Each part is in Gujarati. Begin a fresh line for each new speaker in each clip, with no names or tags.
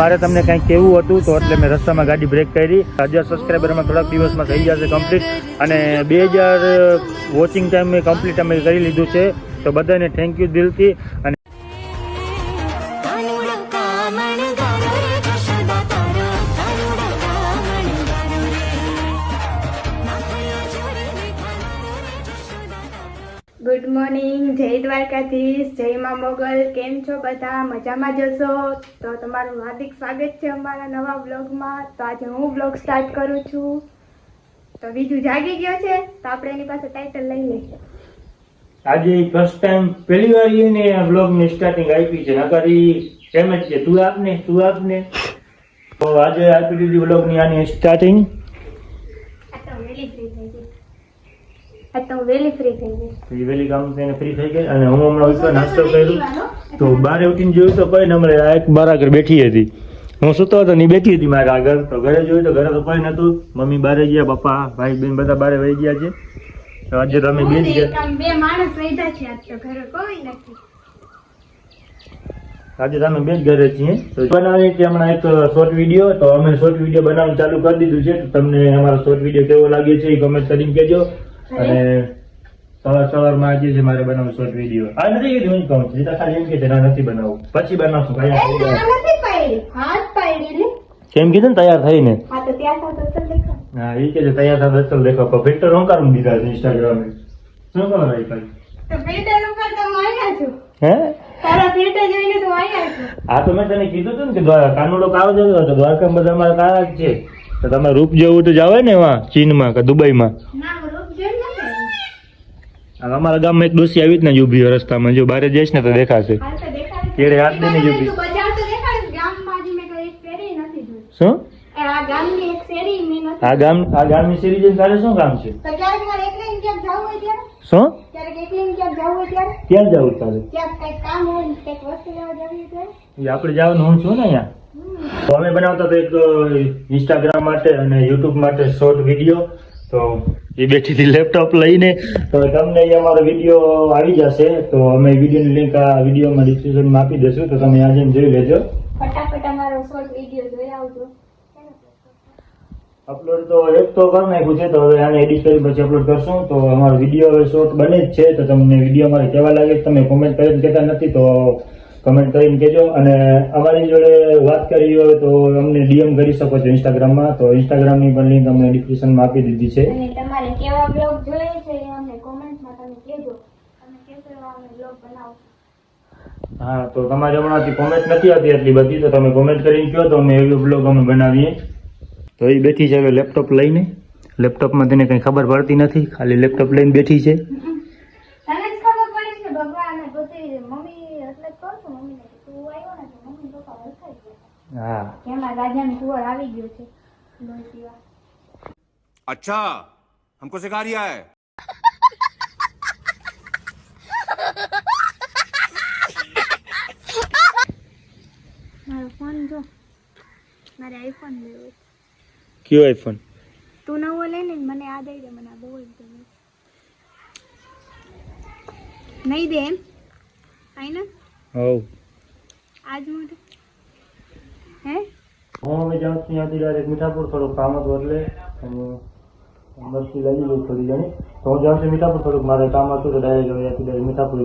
મારે તમને કંઈક કેવું હતું તો એટલે મેં રસ્તામાં ગાડી બ્રેક કરી. હજાર સબસ્ક્રાઈબરમાં થોડાક દિવસમાં થઈ જશે કમ્પ્લીટ અને બે હજાર વોચિંગ ટાઈમ કમ્પ્લીટ અમે કરી લીધું છે. તો બધાને થેન્ક યુ દિલથી. અને
દ્વારકાધીશ જય મા મોગલ કેમ છો બધા? મજામાં જશો તો તમારું હાર્દિક સ્વાગત છે અમારા નવા બ્લોગમાં તો આજે હું બ્લોગ સ્ટાર્ટ કરું છું. તો બીજું જાગી ગયો છે? તો આપણે એની પાસે ટાઇટલ લઈ લઈએ.
આજે ફર્સ્ટ ટાઈમ પહેલી વાર એને આ બ્લોગની સ્ટાર્ટિંગ આપી છે. નકર એમ જ કે તું આપને તું આપને. તો આજે આપી દીધી બ્લોગની આની સ્ટાર્ટિંગ
આ તો મેલી થઈ ગઈ તો ફ્રી થઈ ગઈ.
વેલી કામ થઈને ફ્રી થઈ ગઈ અને હું હમણાં ઉઠ્યો નાસ્તો કર્યો. તો બારે ઉઠીને જોયું તો કોઈ નંબરે આ એક મારા આગળ બેઠી હતી. હું સૂતો હતો ની બેઠી હતી મારા આગળ તો ઘરે જોયું તો ઘરે તો કોઈ નતું મમ્મી બારે ગયા પપ્પા ભાઈ બેન બધા બારે વહી ગયા છે. તો આજે તો અમે બે ગયા.
બે માણસ વૈધા છે આજ તો ઘરે કોઈ નથી.
આજે તો અમે બે જ ઘરે છીએ. તો બનાવીએ છીએ હમણાં એક શોર્ટ વીડિયો તો અમે શોર્ટ વીડિયો બનાવવાનું ચાલુ કરી દીધું છે. તો તમને અમારો શોર્ટ વીડિયો કેવો લાગ્યો છે એ કમેન્ટ કરીને કહેજો. અને સવાર સવારમાં આજે છે મારે બનાવું શોર્ટ વીડિયો આ નથી કીધું હું કહું છું. ખાલી એમ કે ના નથી બનાવું. પછી બનાવશું
કઈ હાથ પાડી
કેમ કીધું ને તૈયાર થઈને?
હા તો ત્યાં તો તો દેખો
હા એ કે તૈયાર થતા અસલ દેખો પણ ફિલ્ટર હું કરું દીધા છે ઇન્સ્ટાગ્રામ શું કરો ભાઈ ભાઈ?
તો ફિલ્ટર ઉપર તો હું છું.
હે?
તો
તો મેં તને કીધું હતું ને કે દ્વાર- કાનુડો કાળો જતો બધા અમારા કાળા જ છે. તો તમે રૂપ જેવું તો જાવ ને એમાં ચીનમાં કે દુબઈમાં? હવે અમારા ગામમાં એક ડોસી આવી જ ને ઊભી રસ્તામાં. જો બહાર જઈશ ને તો દેખાશે. કેળે હાથ દઈને
ને જોઈ.
શું?
આ
આ ગામ આ ગામની શેરી જઈને તારે શું કામ છે? શું? ક્યાં જવું તારે? આપણે જવાનું હું છું ને અહીંયા? તો અમે બનાવતા તો એક ઇન્સ્ટાગ્રામ માટે અને યુટ્યુબ માટે શોર્ટ વીડિયો તો એ બેઠીથી લેપટોપ લઈને તો તમને એ અમારો વીડિયો આવી જશે તો અમે વિડીયોની લિંક આ વિડીયોમાં ડિસ્ક્રિપ્શનમાં આપી દઈશું તો તમે આજે જોઈ લેજો.
ફટાફટ અમારો શોર્ટ વીડિયો જોઈ આવજો.
અપલોડ તો એક તો કરી નાખ્યું છે તો હવે આને એડિટ કરી પછી અપલોડ કરશું તો અમારો વીડિયો હવે શોર્ટ બને જ છે તો તમને વીડિયો અમારે કેવા લાગે તમે કોમેન્ટ કરીને કહેતા નથી તો કમેન્ટ કરીને કહેજો. અને અમારી જોડે વાત કરી હોય તો અમને ડીએમ કરી શકો છો ઇન્સ્ટાગ્રામમાં તો ઇન્સ્ટાગ્રામની પણ લિંક અમને ડિસ્ક્રિપ્શનમાં આપી દીધી છે.
અને તમારે કેવા બ્લોગ જોઈએ છે એ અમને કોમેન્ટમાં તમે કહેજો. અમે કહેશો અમે બ્લોગ બનાવશું
હા તો તમારે હમણાંથી કોમેન્ટ નથી આવતી એટલી બધી. તો તમે કોમેન્ટ કરીને કહો તો અમે એવી બ્લોગ અમે બનાવીએ. તો એ બેઠી છે હવે લેપટોપ લઈને. લેપટોપમાં તેને કંઈ ખબર પડતી નથી. ખાલી લેપટોપ લઈને બેઠી છે
તને જ ખબર પડી છે ભગવાન બધી મમ્મી એટલે જ કહું છું મમ્મીને કે તું આવ્યો ને તો મમ્મી પપ્પા વરસાઈ ગયા
હા
એમાં રાજાની કુંવર આવી ગયો છે લોહી પીવા
अच्छा हमको सिखा रिया है
મારો ફોન જો મારે આઈફોન લેવો છે
કયો આઈફોન
તું નવો લઈ ને મને આ દઈ દે મને આ બહુ જ ગમે છે નહીં દે એમ આઈ ને
હવ
આજ માટે હે?
હું હવે જાઉં છું ત્યાંથી ડાયરેક્ટ મીઠાપુર થોડુંક કામ હતું એટલે અને મરચી લઈ લઈ થોડી જણી તો હું જાઉં છું મીઠાપુર થોડુંક. મારે કામ હતું તો ડાયરેક્ટ હવે ત્યાંથી ડાયરેક્ટ મીઠાપુર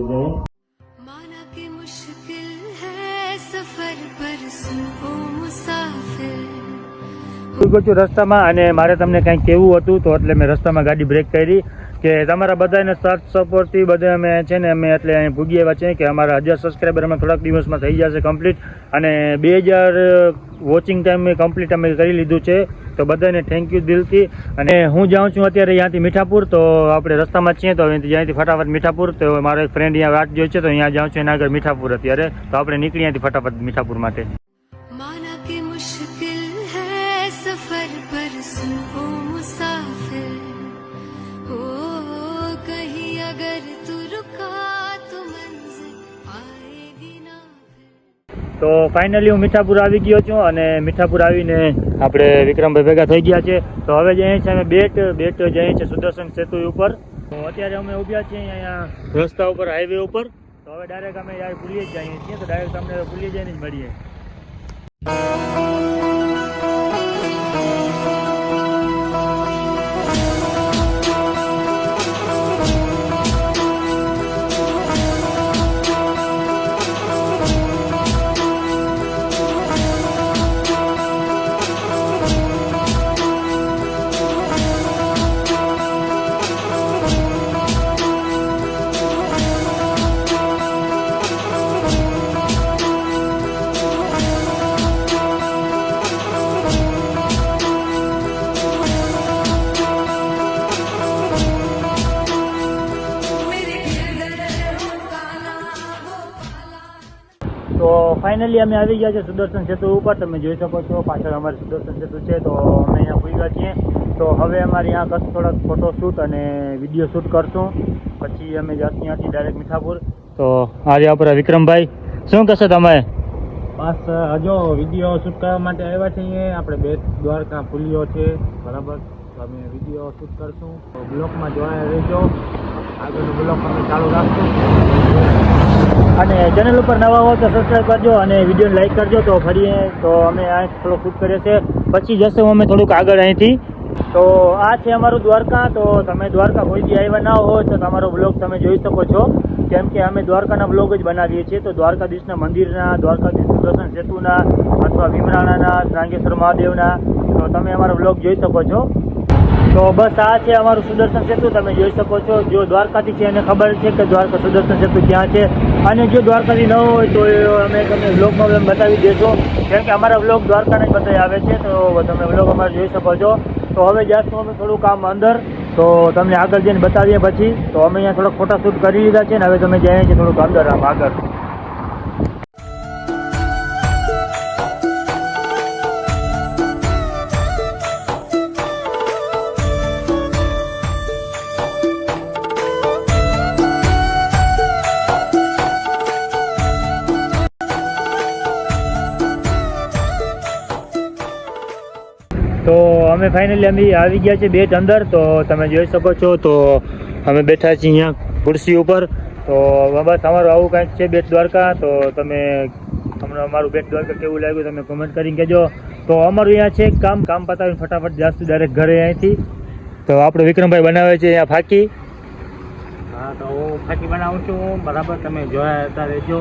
જ રસ્તામાં અને મારે તમને કંઈક કેવું હતું તો એટલે મેં રસ્તામાં ગાડી બ્રેક કરી. કે તમારા બધાને સાથ સપોર્ટથી બધા અમે છે ને અમે એટલે અહીં ભૂગી આવ્યા છે કે અમારા હજાર સબસ્ક્રાઈબર અમે થોડાક દિવસમાં થઈ જશે કમ્પ્લીટ અને બે હજાર વોચિંગ ટાઈમ મેં કમ્પ્લીટ અમે કરી લીધું છે. તો બધાને થેન્ક યુ દિલથી. અને હું જાઉં છું અત્યારે અહીંયાથી મીઠાપુર, તો આપણે રસ્તામાં છીએ, તો અહીંથી ફટાફટ મીઠાપુર. તો મારો એક ફ્રેન્ડ અહીંયા વાત જોઈ છે, તો અહીંયા જાઉં છું, એના આગળ મીઠાપુર અત્યારે. તો આપણે નીકળી અહીંયાથી ફટાફટ મીઠાપુર માટે. તો ફાઇનલી હું મીઠાપુર આવી ગયો છું અને મીઠાપુર આવીને આપણે વિક્રમભાઈ ભેગા થઈ ગયા છે. તો હવે જઈએ છીએ અમે બેટ બેટ જઈએ છીએ સુદર્શન સેતુ ઉપર. તો અત્યારે અમે ઊભ્યા છીએ અહીંયા રસ્તા ઉપર હાઈવે ઉપર. તો હવે ડાયરેક્ટ અમે યાર ભૂલીએ જ જઈએ છીએ. તો ડાયરેક્ટ તમને ભૂલી જઈને જ મળીએ. ફાઇનલી અમે આવી ગયા છે સુદર્શન સેતુ ઉપર. તમે જોઈ શકો છો, પાછળ અમારે સુદર્શન સેતુ છે, તો અમે અહીંયા પૂગ્યા છીએ. તો હવે અમારે અહીંયા કરશું થોડાક ફોટો શૂટ અને વીડિયો શૂટ કરશું. પછી અમે જશું ત્યાંથી ડાયરેક્ટ મીઠાપુર. તો આજે આપણા વિક્રમભાઈ, શું કહેશો તમે?
બસ હજો વીડિયો શૂટ કરવા માટે આવ્યા છીએ આપણે બે દ્વારકા પુલિયો છે, બરાબર? તો અમે વીડિયો શૂટ કરશું. બ્લોકમાં જોવા રહેજો. આગળનો બ્લોક અમે ચાલુ રાખશું.
અને ચેનલ ઉપર નવા હો તો સબસ્ક્રાઈબ કરજો અને વિડીયોને લાઈક કરજો. તો ફરી તો અમે આ થોડો શૂટ કરીએ છીએ પછી જશું અમે થોડુંક આગળ અહીંથી. તો આ છે અમારું દ્વારકા. તો તમે દ્વારકા કોઈ બી આવ્યા ના હોય તો તમારો બ્લોગ તમે જોઈ શકો છો. કેમ કે અમે દ્વારકાના બ્લોગ જ બનાવીએ છીએ. તો દ્વારકાધીશના મંદિરના દ્વારકાધીશ સુદર્શન સેતુના અથવા ભીમરાણાના નાગેશ્વર મહાદેવના, તો તમે અમારો બ્લોગ જોઈ શકો છો. તો બસ આ છે અમારું સુદર્શન સેતુ. તમે જોઈ શકો છો જો દ્વારકાથી છે એને ખબર છે કે દ્વારકા સુદર્શન સેતુ ક્યાં છે. અને જો દ્વારકાથી ન હોય તો અમે તમને વ્લોગમાં બતાવી દેશો. કેમ કે અમારા વ્લોગ દ્વારકાને જ બધા આવે છે, તો તમે વ્લોગ અમારે જોઈ શકો છો. તો હવે જઈશું અમે થોડું કામ અંદર. તો તમને આગળ જઈને બતાવીએ પછી. તો અમે અહીંયા થોડોક ફોટા શૂટ કરી લીધા છે ને હવે તમે જઈએ છીએ થોડુંક અંદર આગળ. તો અમે ફાઇનલી અમે આવી ગયા છે બેટ અંદર. તો તમે જોઈ શકો છો, તો અમે બેઠા છીએ અહીંયા ખુરશી ઉપર. તો બસ અમારું આવું કાંઈક છે બેટ દ્વારકા. તો તમે હમણાં અમારું બેટ દ્વારકા કેવું લાગ્યું તમે કોમેન્ટ કરીને કહેજો. તો અમારું અહીંયા છે કામ. કામ પતાવીને ફટાફટ જાસ્તું ડાયરેક્ટ ઘરે અહીંથી. તો આપણો વિક્રમભાઈ બનાવે છે અહીંયા ફાકી.
હા, તો હું ફાકી બનાવું છું. બરાબર, તમે જોયા રહેજો.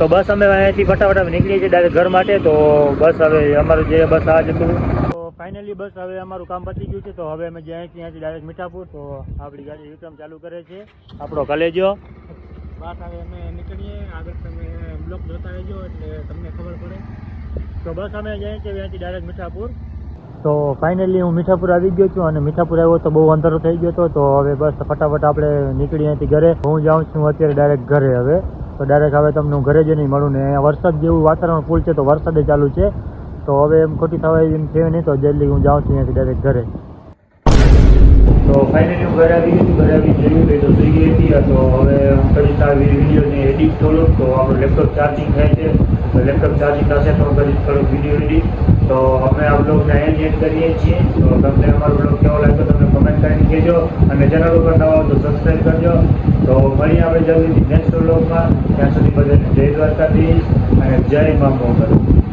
તો બસ અમે અહીંયાથી ફટાફટ અમે નીકળીએ છીએ ડાયરેક્ટ ઘર માટે, તો બસ હવે અમારું જે બસ આ જતું તો ફાઇનલી બસ હવે અમારું કામ પતી ગયું છે, તો હવે અમે જ્યાં ત્યાંથી ડાયરેક્ટ મીઠાપુર, તો આપણી ગાડી વિક્રમ ચાલુ કરે છે, આપણો કલેજો.
બસ હવે અમે નીકળીએ, આગળ તમે બ્લોક જોતા રહેજો, એટલે તમને ખબર પડે.
તો બસ અમે જઈએ છીએ અહીંયાથી ડાયરેક્ટ મીઠાપુર. તો ફાઇનલી હું મીઠાપુર આવી ગયો છું, અને મીઠાપુર આવ્યો તો બહુ અંધારો થઈ ગયો હતો, તો હવે બસ ફટાફટ આપણે નીકળી અહીંયાથી ઘરે. હું જાઉં છું અત્યારે ડાયરેક્ટ ઘરે હવે. તો ડાયરેક્ટ હવે તમને હું ઘરે નહીં મળું ને અહીંયા વરસાદ જેવું વાતાવરણ ફૂલ છે તો વરસાદે ચાલુ છે. તો હવે એમ ખોટી થવાય એમ થયું નહીં, તો જલ્દી હું જાઉં છું અહીંયાથી ડાયરેક્ટ ઘરે. તો ફાઇનલી હું ઘરે આવી ગઈ ઘરે આવી જોયું કે તો સુઈ ગઈ હતી તો હવે કરીશ આ વિડીયોને એડિટ થોડુંક, તો આપણું લેપટોપ ચાર્જિંગ થાય છે. લેપટોપ ચાર્જિંગ થશે તો કરીશ થોડુંક વીડિયો એડિટ તો અમે આ બ્લોગને અહીં એડ કરીએ છીએ. તો તમને અમારો બ્લોગ કેવો લાગ્યો તમે કમેન્ટ કરીને કહેજો. અને ચેનલ ઉપર નવા હો તો સબસ્ક્રાઈબ કરજો. તો મળીએ આપણે જલ્દીથી નેક્સ્ટ બ્લોગમાં ત્યાં સુધી બધાને જય દ્વારકાધીશ અને જય મા મોગલ